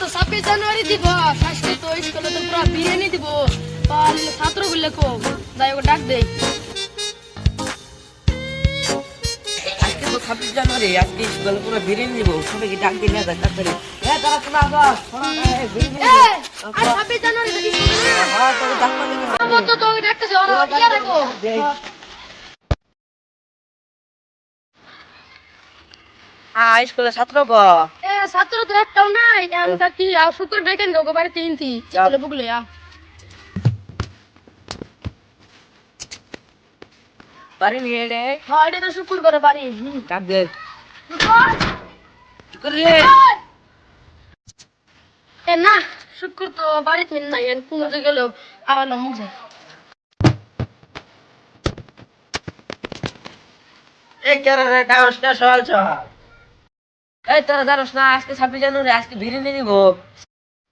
তো ছাব্বিশ জানুয়ারি দিব আজকে তো স্কুলে তো পুরো বিরিয়ানি দিব। ছাত্র বললে কো যাই ওকে ডাক দেই। আজকে তো ছাব্বিশ জানুয়ারি আজকে স্কুলে পুরো বিরিয়ানি দিব সবাইকে ডাক দিয়ে নিয়ে যায় তাড়াতাড়ি। হ্যাঁ তারা শোনা আবার ছাব্বিশ জানুয়ারি তো স্কুলে না হ্যাঁ তোকে ডাকবা দিবি না। আমার তো তোকে ডাকতেছে ওরা কি রাখো হ্যাঁ স্কুলে ছাত্র গ এ ছাত্র তো একটাও নাই। আমি থাকি আর শুক্র বেকেন গো বাড়িতে ইনতি স্কুলে বুকলে আ। পারি নিয়ে রে হ্যাঁ এটা তো শুক্র করে বাড়ি। ডাক দে। শুক্র, কি করে রে এ না শুক্র তো বাড়িতে নাই। এর পুজো গেল আবার না মুছে এই কেন রে ডান্স না সকাল সকাল এই তোরা জানোস না আজকে ছাব্বিশ জানুয়ারি আজকে বিরিয়ানি দিব।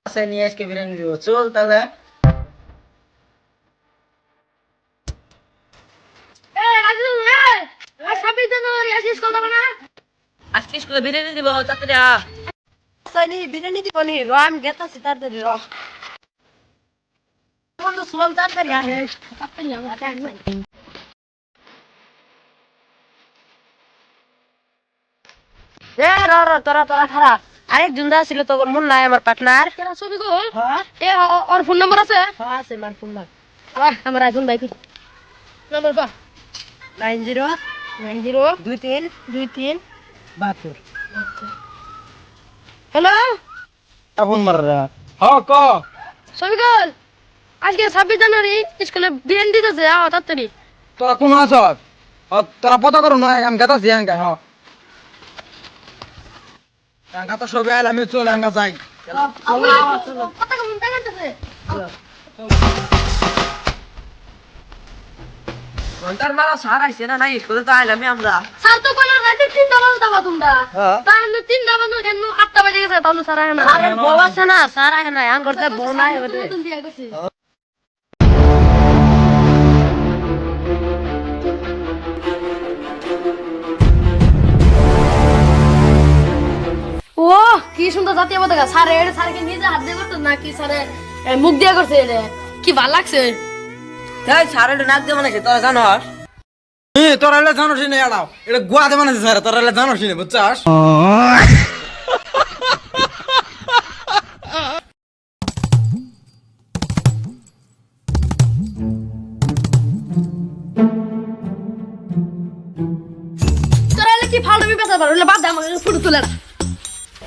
আছে নিয়ে আজকে বিরিয়ানি দিব। চল তাহলে। এ রাজু এ আজ ছাব্বিশ স্কুল যাবে না? আজকে স্কুলে বিরিয়ানি দিব তাড়াতাড়ি আ সাইনি বিরিয়ানি দিব নি র আমি গেতাছি তাড়াতাড়ি র। বন্ধু চল তাড়াতাড়ি আহে তাড়াতাড়ি আমার টাইম নাই। এ র র তোরা তোরা খারাপ আরেক জুন্দা ছিল তো মন নাই আমার পার্টনার কেন ছবি গোল? হ্যাঁ এ ওর ফোন নম্বর আছে? হ্যাঁ আছে মার ফোন আবার আমার আইফোন বাইক নম্বর বা নাইন জিরো নাইন জিরো দুই তিন দুই তিন। বাহাত্তর হ্যালো ফোন মার হ ক। ছবি গোল? আজকে ছাব্বিশ জানুয়ারি স্কুলে বিরিয়ানি দিতেছে আও তাড়াতাড়ি তোরা কোন আছ? তোরা পতা করো না আমি গাতা আছি আঙ্কা হ আঙ্কা তো সবে আইলে আমি চলে আঙ্কা যাই। ঘণ্টার মারা সার আইছে না নাই স্কুলে তো আইলাম আমরা। স্যার তো কোনো রাতে তিনটা বাজে যাবা তোমরা। হ্যাঁ। তাহলে তিনটা বাজে কেন? আটটা বাজে গেছে তাহলে স্যার আয় না। আরে বউ না সার আয় না আঙ্গর তো বউ নাই কি সুন্দর জাতীয় পতাকা? স্যার এটা স্যারকে নিজে হাত দিয়ে করছে নাকি স্যারে মুখ দিয়ে করছে এটা কি ভালো লাগছে? তাই সার এটা নাক দিয়ে বানাইছে তোরা জানোস? এ তোরা এলে জানোস না এড়াও। এটা গুয়াতে মানে স্যার তোরা এলে জানোস না বুঝছাস? কি ফালতু বিপেছা পারো বাদ দে আমাকে তুলে না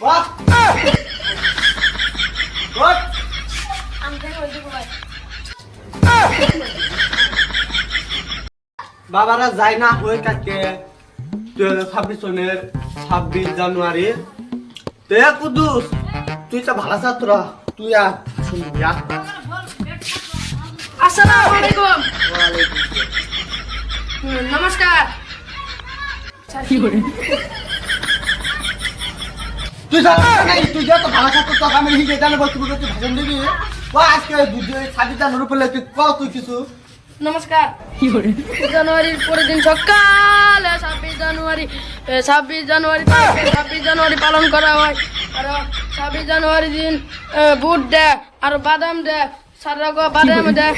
থেকে বাবারা যায় না হয়ে কাকে ছাব্বিশ সনের ছাব্বিশ জানুয়ারি। তে কুদুস তুই তো ভালো ছাত্র তুই আর শুনবি আ। আসসালামু। আলাইকুম নমস্কার জানো তুই যে তো ভালো ছাত্র তোকে আমি হিগে জানে বলছি তুই ভাষণ দিবি? ও আজকে দুধ- ছাব্বিশ জানুয়ারি পড়লে তুই কও তুই কিছু? নমস্কার। জানুয়ারির পরের দিন সকালে ছাব্বিশ জানুয়ারি ছাব্বিশ জানুয়ারি ছাব্বিশ জানুয়ারি পালন করা হয়। আর ছাব্বিশ জানুয়ারি দিন এ, বুট দেয় আর বাদাম দেয় সাররা গো বাদাম দেয়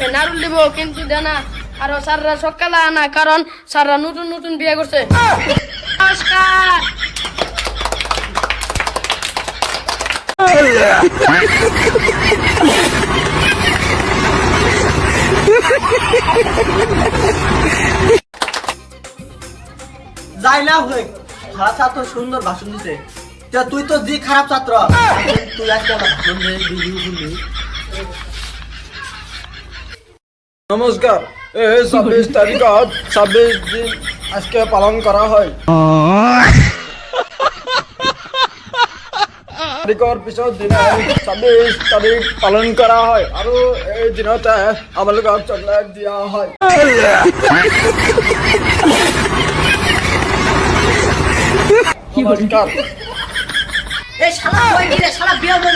এ, নারুল দিব কিন্তু দেয় না। আর সাররা সকালে আনা কারণ সাররা নতুন নতুন বিয়ে করছে। নমস্কার। যায় না হয়ে ভালো ছাত্র সুন্দর ভাষণ দিছে। তে তুই তো যে খারাপ ছাত্র। তুই আজকে ভাষণ দিয়ে ভিডিও শুনবি নমস্কার। এই ছাব্বিশ তারিখত ছাব্বিশ দিন আজকে পালন করা হয়। তারিখৰ পিছত দিনা ছাব্বিছ তাৰিখ পালন কৰা হয় আৰু এই দিনতে আমালোকক চকলেট দিয়া হয়। নমস্কাৰ। এই শালা কই কি রে শালা বিয়ে হয়ে